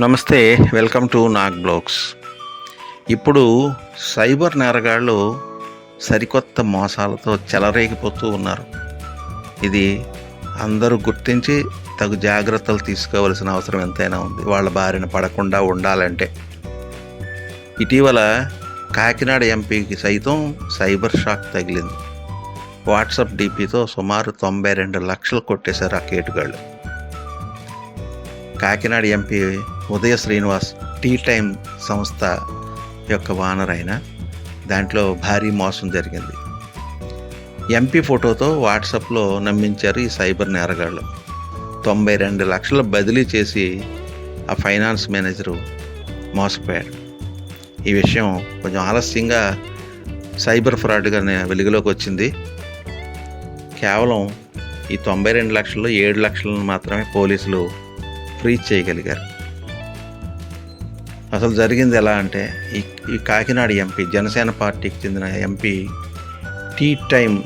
నమస్తే welcome to Nag blogs. ఇప్పుడు cyber నేరగాళ్ళు సరికొత్త మోసాలతో చెలరేగిపోతూ ఉన్నారు. ఇది అందరూ గుర్తించి తగు జాగ్రత్తలు తీసుకోవాల్సిన అవసరం ఎంతైనా ఉంది. వాళ్ళ బారిన పడకుండా ఉండాలంటే. ఇటీవల కాకినాడ ఎంపీకి సైతం సైబర్ షాక్ తగిలింది. వాట్సాప్ డీపీతో సుమారు తొంభై రెండు లక్షలు కొట్టేశారు ఆ కేటుగాళ్ళు. Kakinada MP Udaya Srinivas tea time సంస్థ యొక్క వానర్ అయిన దాంట్లో భారీ మోసం జరిగింది. ఎంపీ ఫోటోతో వాట్సాప్లో నమ్మించారు ఈ సైబర్ నేరగాళ్ళు. తొంభై రెండు లక్షల బదిలీ చేసి ఆ ఫైనాన్స్ మేనేజరు మోసపోయాడు. ఈ విషయం కొంచెం ఆలస్యంగా సైబర్ ఫ్రాడ్గా వెలుగులోకి వచ్చింది. కేవలం ఈ తొంభై రెండు లక్షల్లో ఏడు లక్షలను మాత్రమే పోలీసులు ఫ్రీజ్ చేయగలిగారు. అసలు జరిగింది ఎలా అంటే ఈ ఈ కాకినాడ ఎంపీ జనసేన పార్టీకి చెందిన ఎంపీ టీ టైమ్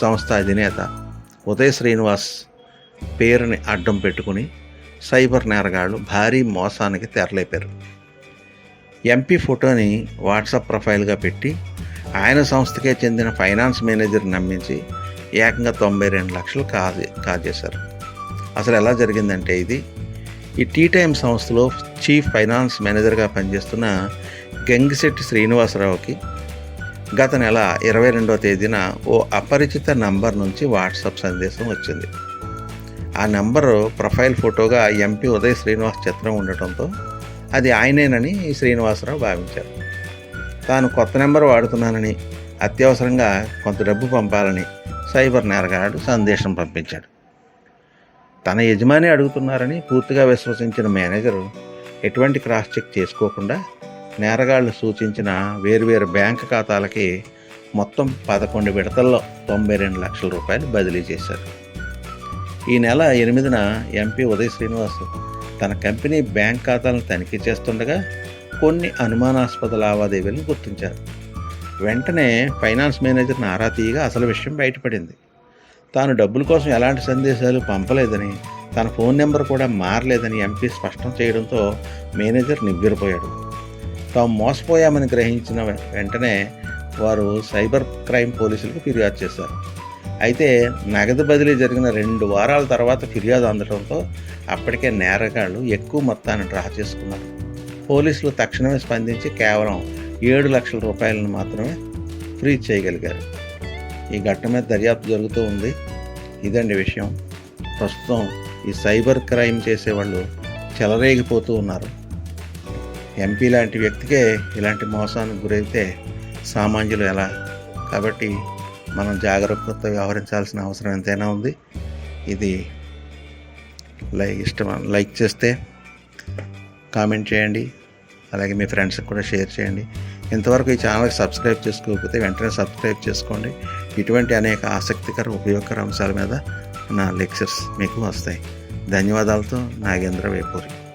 సంస్థ అధినేత ఉదయ్ శ్రీనివాస్ పేరుని అడ్డం పెట్టుకుని సైబర్ నేరగాళ్ళు భారీ మోసానికి తెరలేపారు. ఎంపీ ఫోటోని వాట్సాప్ ప్రొఫైల్గా పెట్టి ఆయన సంస్థకే చెందిన ఫైనాన్స్ మేనేజర్ నమ్మించి ఏకంగా తొంభై రెండు లక్షలు కాజే కాజేశారు. అసలు ఎలా జరిగిందంటే ఇది ఈ టీ టైమ్ సంస్థలో చీఫ్ ఫైనాన్స్ మేనేజర్గా పనిచేస్తున్న గంగిశెట్టి శ్రీనివాసరావుకి గత నెల ఇరవై రెండవ తేదీన ఓ అపరిచిత నంబర్ నుంచి వాట్సాప్ సందేశం వచ్చింది. ఆ నంబరు ప్రొఫైల్ ఫోటోగా ఎంపీ ఉదయ్ శ్రీనివాస్ చిత్రం ఉండటంతో అది ఆయనేనని శ్రీనివాసరావు భావించారు. తాను కొత్త నెంబర్ వాడుతున్నానని అత్యవసరంగా కొంత డబ్బు పంపాలని సైబర్ నేరగాడు సందేశం పంపించాడు. తన యజమాని అడుగుతున్నారని పూర్తిగా విశ్వసించిన మేనేజరు ఎటువంటి క్రాస్ చెక్ చేసుకోకుండా నేరగాళ్ళు సూచించిన వేర్వేరు బ్యాంక్ ఖాతాలకి మొత్తం పదకొండు విడతల్లో తొంభై రెండు లక్షల రూపాయలు బదిలీ చేశారు. ఈ నెల ఎనిమిదిన ఎంపీ ఉదయ్ శ్రీనివాస్ తన కంపెనీ బ్యాంక్ ఖాతాలను తనిఖీ చేస్తుండగా కొన్ని అనుమానాస్పద లావాదేవీలను గుర్తించారు. వెంటనే ఫైనాన్స్ మేనేజర్ని ఆరా తీయగా అసలు విషయం బయటపడింది. తాను డబ్బుల కోసం ఎలాంటి సందేశాలు పంపలేదని తన ఫోన్ నెంబర్ కూడా మారలేదని ఎంపీ స్పష్టం చేయడంతో మేనేజర్ నివ్వెరపోయాడు. తాము మోసపోయామని గ్రహించిన వెంటనే వారు సైబర్ క్రైమ్ పోలీసులకు ఫిర్యాదు చేశారు. అయితే నగదు బదిలీ జరిగిన రెండు వారాల తర్వాత ఫిర్యాదు అందడంతో అప్పటికే నేరగాళ్ళు ఎక్కువ మొత్తాన్ని డ్రా చేసుకున్నారు. పోలీసులు తక్షణమే స్పందించి కేవలం ఏడు లక్షల రూపాయలను మాత్రమే ఫ్రీ చేయగలిగారు. ఈ ఘట్టం మీద దర్యాప్తు జరుగుతూ ఉంది. ఇదండి విషయం. ప్రస్తుతం ఈ సైబర్ క్రైమ్ చేసేవాళ్ళు చెలరేగిపోతూ ఉన్నారు. ఎంపీ లాంటి వ్యక్తికే ఇలాంటి మోసానికి గురైతే సామాన్యులు ఎలా? కాబట్టి మనం జాగ్రత్తతో వ్యవహరించాల్సిన అవసరం ఎంతైనా ఉంది. ఇది లైక్ ఇష్టం లైక్ చేస్తే కామెంట్ చేయండి. అలాగే మీ ఫ్రెండ్స్కి కూడా షేర్ చేయండి. ఇంతవరకు ఈ ఛానల్కి సబ్స్క్రైబ్ చేసుకోకపోతే వెంటనే సబ్స్క్రైబ్ చేసుకోండి. ఇటువంటి అనేక ఆసక్తికర ఉపయోగకర అంశాల మీద నా లెక్చర్స్ మీకు వస్తాయి. ధన్యవాదాలతో నాగేంద్ర వేపూరి.